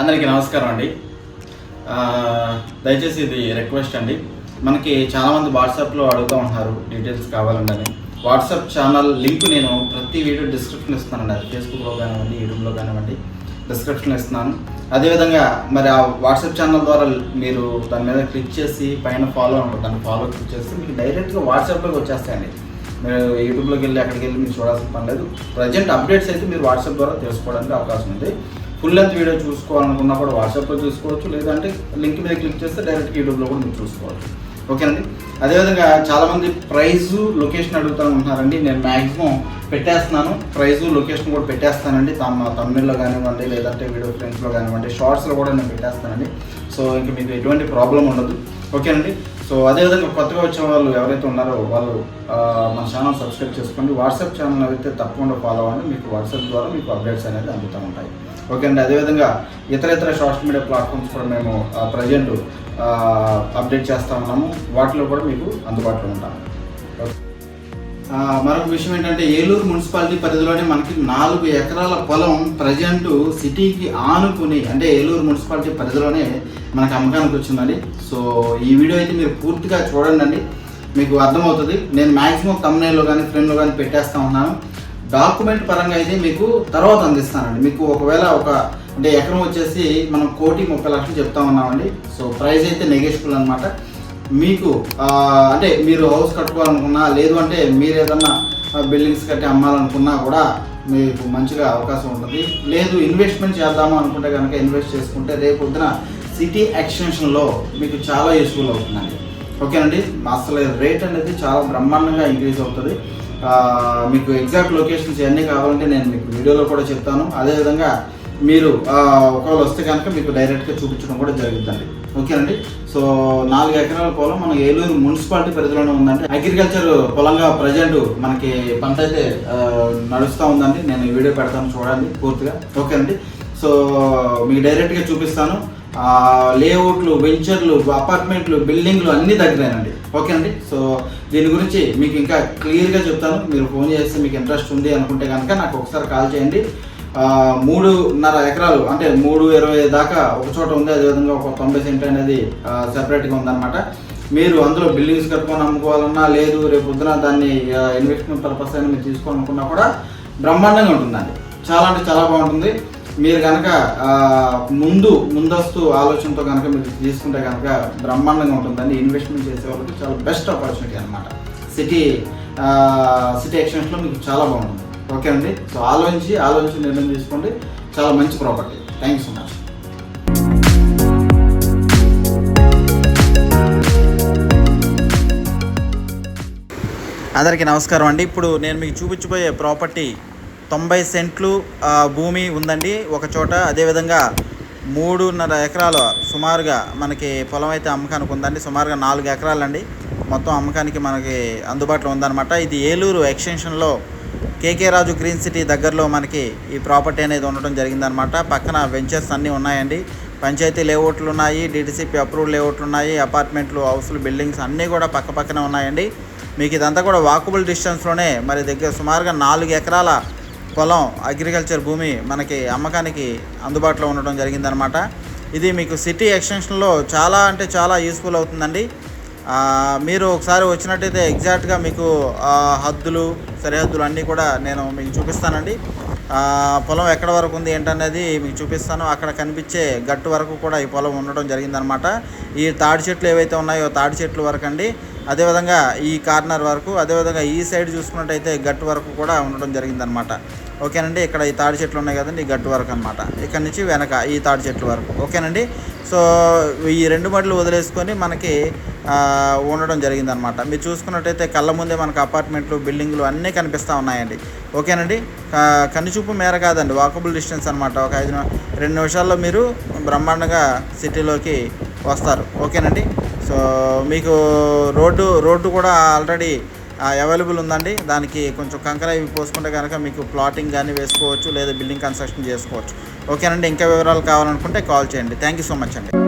అందరికీ నమస్కారం అండి. దయచేసి ఇది రిక్వెస్ట్ అండి. మనకి చాలామంది వాట్సాప్లో అడుగుతూ ఉంటున్నారు డీటెయిల్స్ కావాలండి వాట్సాప్ ఛానల్ లింక్ నేను ప్రతి వీడియో డిస్క్రిప్షన్ ఇస్తానండి. అది ఫేస్బుక్లో కానివ్వండి యూట్యూబ్లో కానివ్వండి డిస్క్రిప్షన్ ఇస్తున్నాను. అదేవిధంగా మరి ఆ వాట్సాప్ ఛానల్ ద్వారా మీరు దాని మీద క్లిక్ చేసి పైన ఫాలో ఉంటుంది దాన్ని ఫాలో క్లిక్ చేస్తే మీకు డైరెక్ట్గా వాట్సాప్లోకి వచ్చేస్తాయండి. మీరు యూట్యూబ్లోకి వెళ్ళి అక్కడికి వెళ్ళి మీరు చూడాల్సిన పని లేదు. ప్రజెంట్ అప్డేట్స్ అయితే మీరు వాట్సాప్ ద్వారా తెలుసుకోవడానికి అవకాశం ఉంది. ఫుల్ లెంత్ వీడియో చూసుకోవాలనుకున్నా కూడా వాట్సాప్లో చూసుకోవచ్చు లేదంటే లింక్ మీద క్లిక్ చేస్తే డైరెక్ట్ యూట్యూబ్లో కూడా మీరు చూసుకోవచ్చు. ఓకే అండి అదేవిధంగా చాలామంది ప్రైజు లొకేషన్ అడుగుతూ ఉంటున్నారండి. నేను మ్యాక్సిమం పెట్టేస్తున్నాను. ప్రైజు లొకేషన్ కూడా పెట్టేస్తానండి. తమ తమిళ్ళో కానివ్వండి లేదంటే వీడియో ఫ్రెండ్స్లో కానివ్వండి షార్ట్స్లో కూడా నేను పెట్టేస్తానండి. సో ఇంక మీకు ఎటువంటి ప్రాబ్లం ఉండదు. ఓకేనండి? సో అదేవిధంగా కొత్తగా వచ్చే వాళ్ళు ఎవరైతే ఉన్నారో వాళ్ళు మన ఛానల్ సబ్స్క్రైబ్ చేసుకోండి. వాట్సాప్ ఛానల్ అయితే తప్పకుండా ఫాలో అవ్వండి. మీకు వాట్సాప్ ద్వారా మీకు అప్డేట్స్ అనేది అందుతూ ఉంటాయి. ఓకే అండి. అదేవిధంగా ఇతర ఇతర సోషల్ మీడియా ప్లాట్ఫామ్స్ కూడా మేము ప్రజెంట్ అప్డేట్ చేస్తూ ఉన్నాము. వాటిలో కూడా మీకు అందుబాటులో ఉంటాము. ఓకే. మరొక విషయం ఏంటంటే ఏలూరు మున్సిపాలిటీ పరిధిలోనే మనకి నాలుగు ఎకరాల పొలం ప్రజెంట్ సిటీకి ఆనుకుని అంటే ఏలూరు మున్సిపాలిటీ పరిధిలోనే మనకు అమ్మకానికి వచ్చిందండి. సో ఈ వీడియో అయితే మీరు పూర్తిగా చూడండి అండి. మీకు అర్థమవుతుంది. నేను మ్యాక్సిమం తమ్నైల్లో కానీ ఫ్రెండ్లో కానీ పెట్టేస్తా ఉన్నాను. డాక్యుమెంట్ పరంగా అయితే మీకు తర్వాత అందిస్తానండి. మీకు ఒకవేళ ఒక అంటే ఎకరం వచ్చేసి మనం కోటి ముప్పై లక్షలు చెప్తా ఉన్నామండి. సో ప్రైస్ అయితే నెగోషియబుల్ అనమాట మీకు అంటే మీరు హౌస్ కట్టుకోవాలనుకున్నా లేదు అంటే మీరు ఏదన్నా బిల్డింగ్స్ కట్టి అమ్మాలనుకున్నా కూడా మీకు మంచిగా అవకాశం ఉంటుంది. లేదు ఇన్వెస్ట్మెంట్ చేద్దాము అనుకుంటే కనుక ఇన్వెస్ట్ చేసుకుంటే రేపు పొద్దున సిటీ ఎక్స్టెన్షన్లో మీకు చాలా యూస్ఫుల్ అవుతుందండి. ఓకేనండి? అసలు రేట్ అనేది చాలా బ్రహ్మాండంగా ఇంక్రీజ్ అవుతుంది. మీకు ఎగ్జాక్ట్ లొకేషన్స్ ఇవన్నీ కావాలంటే నేను మీకు వీడియోలో కూడా చెప్తాను. అదేవిధంగా మీరు ఒకవేళ వస్తే కనుక మీకు డైరెక్ట్గా చూపించడం కూడా జరుగుతుందండి. ఓకేనండి? సో నాలుగు ఎకరాల పొలం మన ఏలూరు మున్సిపాలిటీ పరిధిలోనే ఉందండి. అగ్రికల్చర్ పొలంగా ప్రజెంట్ మనకి పంట అయితే నడుస్తూ ఉందండి. నేను ఈ వీడియో పెడతాను చూడండి పూర్తిగా. ఓకేనండి? సో మీకు డైరెక్ట్గా చూపిస్తాను. లేఅవుట్లు వెంచర్లు అపార్ట్మెంట్లు బిల్డింగ్లు అన్ని దగ్గరేనండి. ఓకేనండి? సో దీని గురించి మీకు ఇంకా క్లియర్గా చెప్తాను. మీరు ఫోన్ చేస్తే మీకు ఇంట్రెస్ట్ ఉంది అనుకుంటే కనుక నాకు ఒకసారి కాల్ చేయండి. మూడున్నర ఎకరాలు అంటే మూడు ఇరవై దాకా ఒక చోట ఉంది అదేవిధంగా ఒక తొంభై సెంట్ అనేది సెపరేట్గా ఉందన్నమాట. మీరు అందులో బిల్డింగ్స్ కట్టుకొని అమ్ముకోవాలన్నా లేదు రేపు పొద్దున దాన్ని ఇన్వెస్ట్మెంట్ పర్పస్ అయినా మీరు తీసుకోవాలనుకున్నా కూడా బ్రహ్మాండంగా ఉంటుందండి. చాలా అంటే చాలా బాగుంటుంది. మీరు కనుక ముందు ముందస్తు ఆలోచనతో కనుక మీరు తీసుకుంటే కనుక బ్రహ్మాండంగా ఉంటుందండి. ఇన్వెస్ట్మెంట్ చేసే వాళ్ళకి చాలా బెస్ట్ ఆపర్చునిటీ అనమాట సిటీ సిటీ ఎక్స్చేంజ్లో మీకు చాలా బాగుంటుంది. ఓకే అండి. సో ఆలోచించి ఆలోచించి నిర్ణయం తీసుకోండి. చాలా మంచి property. Thank you so much అందరికీ నమస్కారం అండి. ఇప్పుడు నేను మీకు చూపించబోయే ప్రాపర్టీ తొంభై సెంట్లు భూమి ఉందండి. ఒక చోట అదేవిధంగా మూడున్నర ఎకరాలు సుమారుగా మనకి పొలం అయితే అమ్మకానికి ఉందండి. సుమారుగా నాలుగు ఎకరాలండి. మొత్తం అమ్మకానికి మనకి అందుబాటులో ఉందన్నమాట. ఇది ఏలూరు ఎక్స్టెన్షన్లో కేకే రాజు గ్రీన్ సిటీ దగ్గరలో మనకి ఈ ప్రాపర్టీ అనేది ఉండటం జరిగిందనమాట పక్కన వెంచర్స్ అన్నీ ఉన్నాయండి. పంచాయతీ లేఅవుట్లు ఉన్నాయి డీటీసీపీ అప్రూవ్డ్ లేఅవుట్లు ఉన్నాయి అపార్ట్మెంట్లు హౌస్లు బిల్డింగ్స్ అన్నీ కూడా పక్క పక్కనే ఉన్నాయండి. మీకు ఇదంతా కూడా వాకబుల్ డిస్టెన్స్లోనే మరి దగ్గర సుమారుగా నాలుగు ఎకరాల పొలం అగ్రికల్చర్ భూమి మనకి అమ్మకానికి అందుబాటులో ఉండడం జరిగిందనమాట ఇది మీకు సిటీ ఎక్స్టెన్షన్లో చాలా అంటే చాలా యూస్ఫుల్ అవుతుందండి. మీరు ఒకసారి వచ్చినట్టయితే ఎగ్జాక్ట్గా మీకు హద్దులు సరిహద్దులు అన్నీ కూడా నేను మీకు చూపిస్తానండి. పొలం ఎక్కడ వరకు ఉంది ఏంటనేది మీకు చూపిస్తాను. అక్కడ కనిపించే గట్టు వరకు కూడా ఈ పొలం ఉండడం జరిగిందనమాట. ఈ తాడి చెట్లు ఏవైతే ఉన్నాయో తాడి చెట్లు వరకు అండి. అదేవిధంగా ఈ కార్నర్ వరకు అదేవిధంగా ఈ సైడ్ చూసుకున్నట్టయితే గట్టు వరకు కూడా ఉండడం జరిగిందనమాట. ఓకేనండి ఇక్కడ ఈ తాడి చెట్లు ఉన్నాయి కదండి ఈ గట్టు వరకు అనమాట ఇక్కడ నుంచి వెనక ఈ తాడి చెట్లు వరకు. ఓకేనండి సో ఈ రెండు మడులు వదిలేసుకొని మనకి ఉండడం జరిగిందనమాట మీరు చూసుకున్నట్టయితే కళ్ళ ముందే మనకు అపార్ట్మెంట్లు బిల్డింగ్లు అన్నీ కనిపిస్తూ ఉన్నాయండి. ఓకేనండి? కనిచూపు మేర కాదండి వాకబుల్ డిస్టెన్స్ అనమాట ఒక ఐదు రెండు నిమిషాల్లో మీరు బ్రహ్మాండంగా సిటీలోకి వస్తారు. ఓకేనండి? సో మీకు రోడ్డు రోడ్డు కూడా ఆల్రెడీ అవైలబుల్ ఉందండి. దానికి కొంచెం కంకర ఇవి పోసుకుంటే కనుక మీకు ప్లాటింగ్ కానీ వేసుకోవచ్చు లేదా బిల్డింగ్ కన్స్ట్రక్షన్ చేసుకోవచ్చు. ఓకేనండి? ఇంకా వివరాలు కావాలనుకుంటే కాల్ చేయండి. థ్యాంక్ యూ సో మచ్ అండి.